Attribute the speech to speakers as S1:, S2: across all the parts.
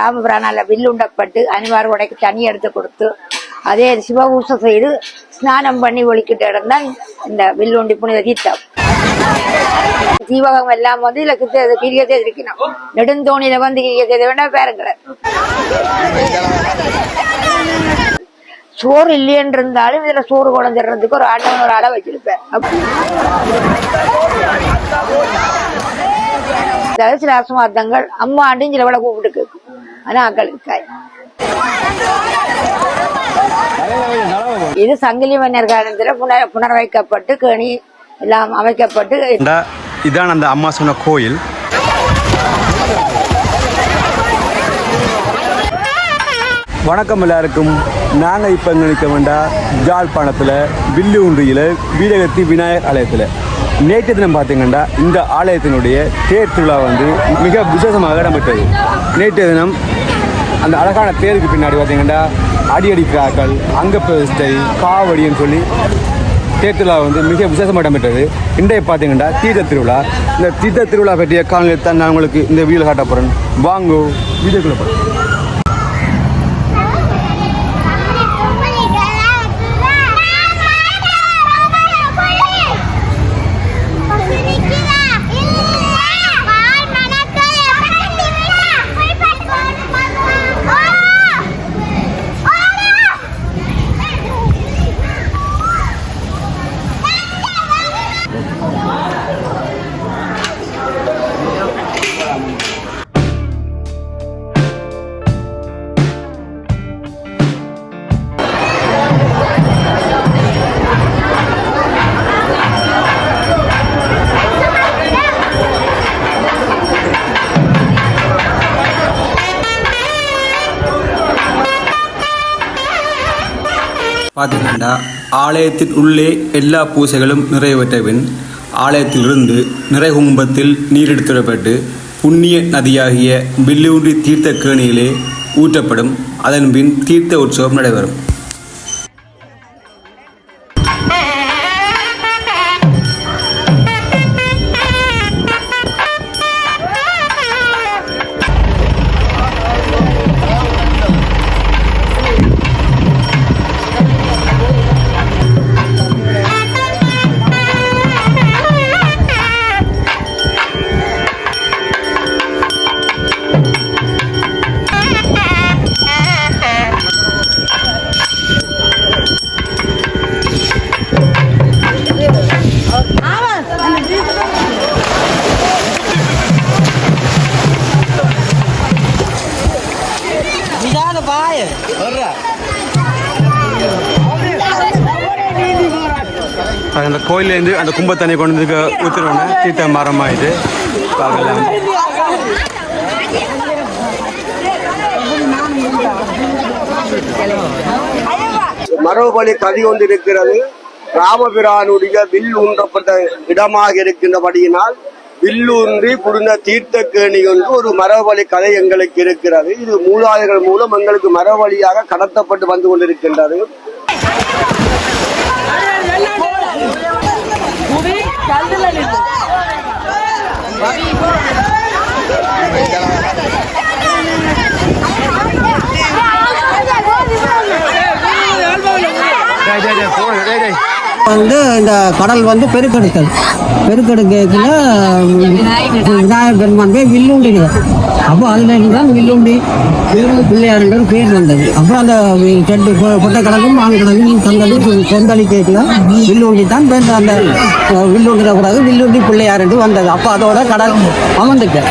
S1: ராமபிரானால வில்லுண்டப்பட்டு அனிவார் உடைக்கு தண்ணி எடுத்து கொடுத்து அதே சிவபூசம் செய்து ஸ்நானம் பண்ணி ஒழிக்கிட்ட இடம் தான் இந்த வில்லுண்டி புனித தீர்த்தம். தீவகம் எல்லாம் வந்து இல்ல கிட்ட கிரியத்தை இருக்கணும். நெடுந்தோணியில வந்து கிரியத்தை வேணா பாருங்களேன். சோறு இல்லையென்று இருந்தாலும் இதுல சோறு குழஞ்சிடுறதுக்கு ஒரு ஆட்டம் ஒரு அளவு வச்சிருப்பேன் அப்ப- அதாவது சில அம்மா ஆண்டு சில விட கூப்பிட்டு கேட்கும் ஆனா அக்களுக்கு காய் இது சங்கிலி மன்னர் காலத்துல புனர் புனர்வைக்கப்பட்டு கேணி எல்லாம் அமைக்கப்பட்டு
S2: இந்த இதான் அந்த அம்மா சொன்ன கோயில். வணக்கம் எல்லாருக்கும். நாங்கள் இப்போ நிற்க வேண்டாம் ஜாழ்ப்பாணத்தில் வில்லுன்றியில் வீரகத்தி விநாயகர் ஆலயத்தில். நேற்று தினம் பார்த்தீங்கன்னா இந்த ஆலயத்தினுடைய தேர் திருவிழா வந்து மிக விசேஷமாக இடம்பெற்றது. நேற்று தினம் அந்த அழகான தேருக்கு பின்னாடி பார்த்தீங்கன்னா அடி கிராக்கள் அங்க காவடின்னு சொல்லி தேர் திருவிழா வந்து மிக விசேஷமாக இடம்பெற்றது. இன்றைய பார்த்தீங்கன்னா தீர்த்த திருவிழா. இந்த தீர்த்த திருவிழா பற்றிய காலநிலை தான் நான் உங்களுக்கு இந்த வீடியோ காட்ட போகிறேன் வாங்கோ வீடியோக்குள்ள போகிறேன் பார்த்தீங்கன்னா ஆலயத்தின் உள்ளே எல்லா பூசைகளும் நிறைவேற்ற பின் ஆலயத்திலிருந்து நிறைகும்பத்தில் நீரிடுத்துடப்பட்டு புண்ணிய நதியாகிய வில்லூன்றி தீர்த்த கேணியிலே ஊற்றப்படும். அதன் பின் தீர்த்த உற்சவம் நடைபெறும். அந்த கோயிலேருந்து அந்த கும்பத்தண்ணி கொண்டு வந்து ஊற்றுறோன்னே தீர்த்த மரமாக இது. பார்க்கலாம்
S3: மரபுபலி கதி ஒன்று இருக்கிறது ராமபிரானுடைய வில் ஊன்றப்பட்ட இடமாக இருக்கின்றபடியினால் வில்லூன்றி புரிந்த தீர்த்தக்கேணி என்று ஒரு மரவழி கதை எங்களுக்கு இருக்கிறது. இது மூலாதைகள் மூலம் எங்களுக்கு மரவழியாக கடத்தப்பட்டு வந்து கொண்டிருக்கின்றது.
S4: வந்து இந்த கடல் வந்து பெருக்கெடுத்தது பெருக்கெடுக்கல விநாயகர் பெருமான் பேர் வில்லுண்டி அப்போ அதுல இருந்து தான் வில்லுண்டி பிள்ளையாருன்ற பேர் வந்தது. அப்புறம் அந்த செட்டு பொட்டை கடலும் ஆண்கடலும் கடலும் தந்தது கேட்கல வில்லுண்டி தான் பேர் அந்த வில்லுண்டிட கூடாது வில்லுண்டி பிள்ளையாருன்று வந்தது. அப்போ அதோட கடல் அமர்ந்துட்டேன்.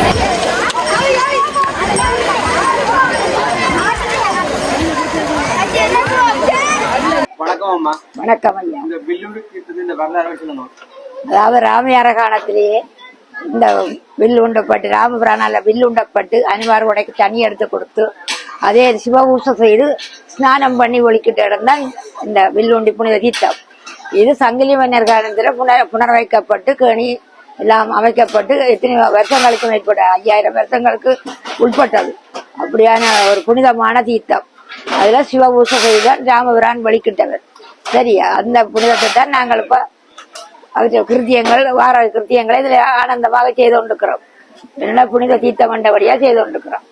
S3: வணக்கம்
S1: ஐயா. அதாவது ராமையார காலத்திலேயே இந்த வில் உண்டப்பட்டு ராமபிரானால வில் உண்டப்பட்டு அனிவார் உடைக்கு தண்ணி எடுத்து கொடுத்து அதே சிவபூசம் செய்து ஸ்நானம் பண்ணி ஒழிக்கிட்ட தான் இந்த வில்லுண்டி புனித தீர்த்தம். இது சங்கிலி மன்னர் காலத்துல புனர் புனர்வைக்கப்பட்டு கேணி எல்லாம் அமைக்கப்பட்டு எத்தனை வருஷங்களுக்கு மேற்பட்ட ஐயாயிரம் வருஷங்களுக்கு உட்பட்டது. அப்படியான ஒரு புனிதமான தீர்த்தம். அதுல சிவபூசம் செய்துதான் ராமபிரான் வழிக்கிட்டவர் சரியா அந்த புனிதத்தை தான் நாங்கள் இப்போ அவற்றை கிருத்தியங்கள் வார கிருத்தியங்களை இதுல ஆனந்தமாக செய்து கொண்டிருக்கிறோம் என்ன புனித தீர்த்த மண்டபடியா செய்து கொண்டிருக்கிறோம்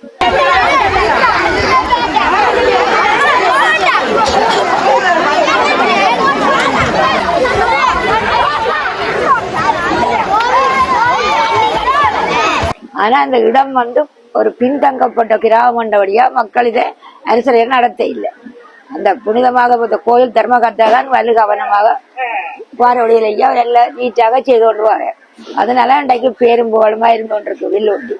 S1: ஆனா அந்த இடம் வந்து ஒரு பின்தங்கப்பட்ட கிராம மண்டபடியா மக்கள் இதை அரசரை நடத்த இல்லை அந்த புனிதமாக இந்த கோயில் தர்மகர்த்தா தான் வலு கவனமாக பாரவழியில் ஐயா எல்லாம் நீட்டாக செய்து கொண்டு வர அதனால இன்றைக்கு பேரும் புகழுமா இருந்து கொண்டிருக்கு வில்லுண்டி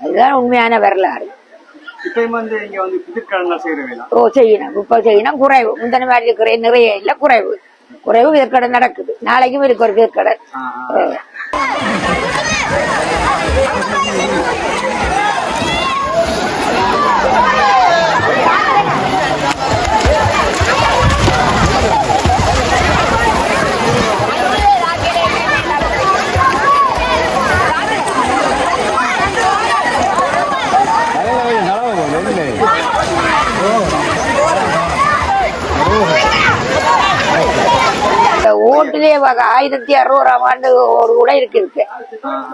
S1: அதுதான் உண்மையான வரலாறு. ஓ செய்யணும். இப்ப செய்யணும். குறைவு. முந்தின மாதிரி இருக்கிற நிறைய இல்ல குறைவு. குறைவு விற்கடை நடக்குது. நாளைக்கும் இருக்கு ஒரு விற்கடை ஆயிரத்தி அறுநூறாம் ஆண்டு ஒரு கூட இருக்கு இருக்கு.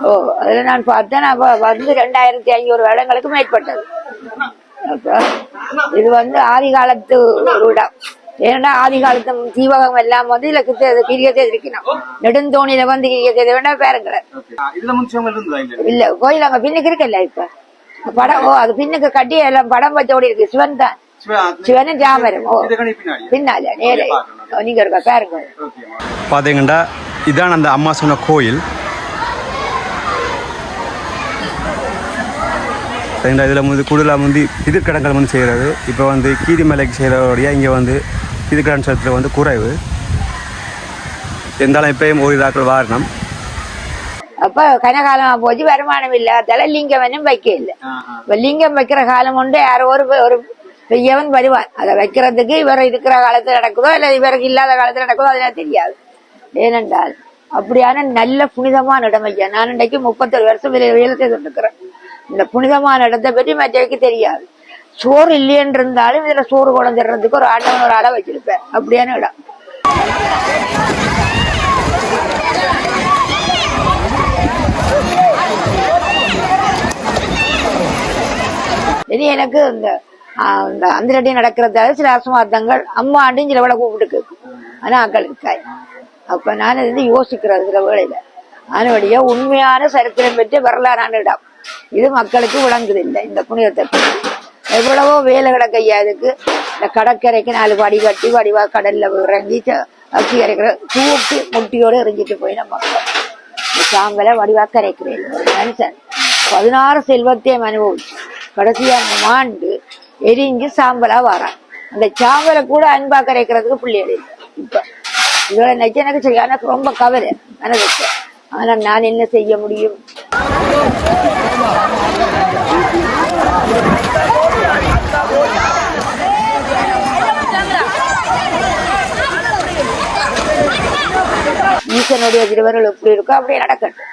S1: ஓ அதுல நான் பார்த்தேன். அப்ப வந்து ரெண்டாயிரத்தி ஐநூறு வருடங்களுக்கு மேற்பட்டது. இது வந்து ஆதி காலத்து ஒரு இடம் ஏன்னா ஆதி காலத்து தீவகம் எல்லாம் வந்து கிட்ட கிரியத்தை இருக்கணும் நெடுந்தோணியில வந்து கிரியத்தை வேணா
S2: இருந்ததா இல்ல
S1: இல்ல கோயில் அங்க பின்னுக்கு இருக்குல்ல இப்ப? படம் ஓ அது பின்னுக்கு கட்டி எல்லாம் படம் வச்சோடி இருக்கு. சிவன் தான். சிவனும் ஜாமரும். ஓ பின்னால நேரே. நீங்க இருக்க பாருங்க.
S2: பார்த்தீங்கன்னா இதான் அந்த அம்மா சொன்ன கோயில். சரிங்களா இதில் வந்து கூடுதலாக வந்து பிதிர்க்கடங்கள் வந்து செய்கிறது இப்போ வந்து கீரிமலைக்கு செய்கிறவரையா இங்கே வந்து பிதிர்க்கடன் சத்தில் வந்து குறைவு. இருந்தாலும் இப்பயும் ஒரு இதாக்கள் வாரணம்.
S1: அப்ப கனகாலமா போச்சு வருமானம் இல்லாதால லிங்கம் வேணும் வைக்க இல்ல இப்ப லிங்கம் வைக்கிற காலம் உண்டு யாரோ ஒரு ஒரு பெரியவன் வருவான். அதை வைக்கிறதுக்கு இவர் இருக்கிற காலத்துல நடக்குதோ இல்ல இவருக்கு இல்லாத காலத்துல நடக்குதோ அதெல்லாம் தெரியாது. ஏனென்றால் அப்படியான நல்ல புனிதமான இடம் ஐயா. நான் இன்றைக்கு முப்பத்தொரு வருஷம் வேலை வேலை இந்த புனிதமான இடத்தை பற்றி மற்றவைக்கு தெரியாது. சோறு இல்லையென்று இருந்தாலும் இதுல சோறு குழந்தைறதுக்கு ஒரு ஆண்டவன் ஒரு ஆளை வச்சிருப்பேன் அப்படியான இடம். இனி எனக்கு இந்த அந்திரடி நடக்கிறதால சில அசமார்த்தங்கள் அம்மா ஆண்டும் சில வேலை கூப்பிட்டு கேட்கும் ஆனா அக்கள் இருக்காய் அப்போ நான் இது யோசிக்கிறேன் சில வேலையில் அதனுடைய உண்மையான சரித்திரம் பெற்ற வரலாறான இடம் இது மக்களுக்கு விளங்குதில்லை இந்த புனிதத்தை பற்றி. எவ்வளவோ வேலை கிடக்கையா இதுக்கு. இந்த கடற்கரைக்கு நாலு படி கட்டி வடிவா கடலில் இறங்கி அக்கி இறக்குற தூக்கி முட்டியோடு எரிஞ்சிட்டு போய் நம்ம இந்த சாம்பலை வடிவா கரைக்கிறேன். மனுஷன். பதினாறு செல்வத்தையும் அனுபவிச்சு. கடைசியாக மாண்டு எரிஞ்சு சாம்பலா வரான் அந்த சாம்பலை கூட அன்பா கரைக்கிறதுக்கு பிள்ளைகள் இப்ப இதோட நினைச்சு எனக்கு சரி எனக்கு ரொம்ப கவலை. மனதுக்கு. ஆனா நான் என்ன செய்ய முடியும்? ஈசனுடைய திருவருள் எப்படி இருக்கோ அப்படியே நடக்கட்டும்.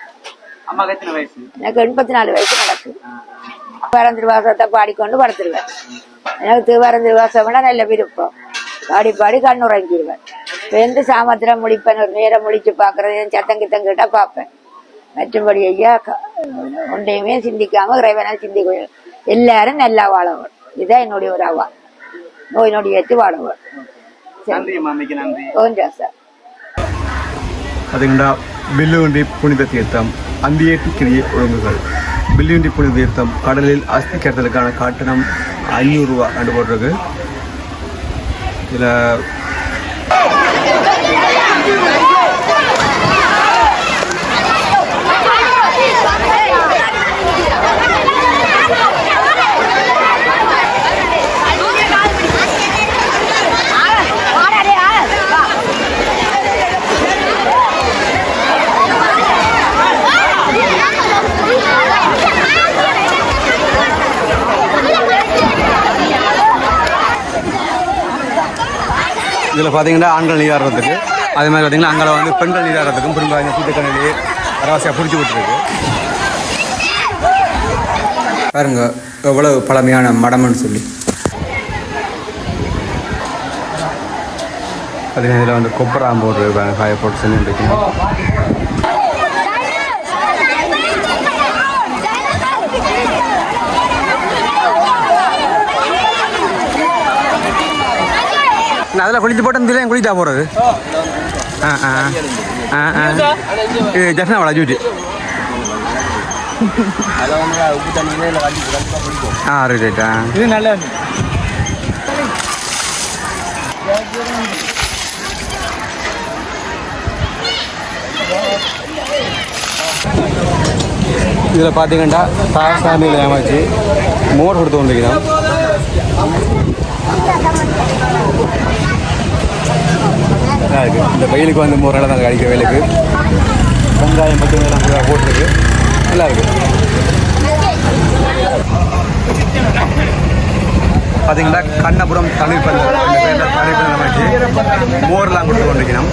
S1: எனக்கு எண்பத்தி நாலு வயசு நடக்கும். திருவாரம் திருவாசத்தை பாடிக்கொண்டு படுத்துருவேன். எனக்கு திருவாரம் திருவாசம்னா நல்ல விருப்பம். பாடி பாடி கண்ணுறங்கிடுவேன் வெந்து சாமத்திரம் முடிப்பேன்? ஒரு நேரம் முடிச்சு பாக்குறது என் சத்தம் கித்தம் கேட்டா பார்ப்பேன் மற்றபடி ஐயா ஒன்றையுமே சிந்திக்காம இறைவனை சிந்திக்க எல்லாரும் நல்லா வாழவும். இதுதான் என்னுடைய ஒரு அவா. நோய் நொடி ஏற்று
S2: நன்றி
S1: கொஞ்சம் சார்.
S2: அதுங்கடா வில்லுவண்டி புனித தீர்த்தம். அந்தியேற்றுக்கிரிய ஒழுங்குகள் பில்லியுண்டி புனித தீர்த்தம் கடலில் அஸ்தி கட்டுறதுக்கான கட்டணம் ஐநூறுரூவா கண்டு போட்டிருக்கு. இதில் இதில் பார்த்தீங்கன்னா ஆண்கள் நீராடுறதுக்கு அதே மாதிரி பார்த்தீங்கன்னா அங்கே வந்து பெண்கள் நீராடுறதுக்கும் திரும்ப இந்த சீட்டுக்கண்ணிலேயே அரவாசியாக பிடிச்சி விட்டுருக்கு
S5: பாருங்க எவ்வளவு பழமையான மடம்னு சொல்லி.
S2: பார்த்தீங்கன்னா இதில் வந்து கொப்பராம் போட்டு காய போட்டு செஞ்சு அதில் குளித்து போட்டு இந்த குளித்தா போகிறது ஆ. ஆ ஆ. ஆ இது ஜஃப்னா ஜூட்டி ஆ ரைட் ஆ
S6: இது நல்லா
S2: இதில் பார்த்தீங்கன்னா சாமியில் ஏமாச்சு மோர் கொடுத்து வந்துக்கிறோம் நல்லா இருக்குது இந்த வெயிலுக்கு வந்து மூணு நாள் தான் அடிக்கிற வெயிலுக்கு. வெங்காயம் பத்து வெங்காயம் கூட போட்டிருக்கு. நல்லா இருக்கு. பார்த்தீங்கன்னா கண்ணபுரம் தமிழ் பந்தல் தமிழ் பந்தல் அமைச்சு மோர்லாம் கொடுத்து கொண்டிருக்கிறோம்.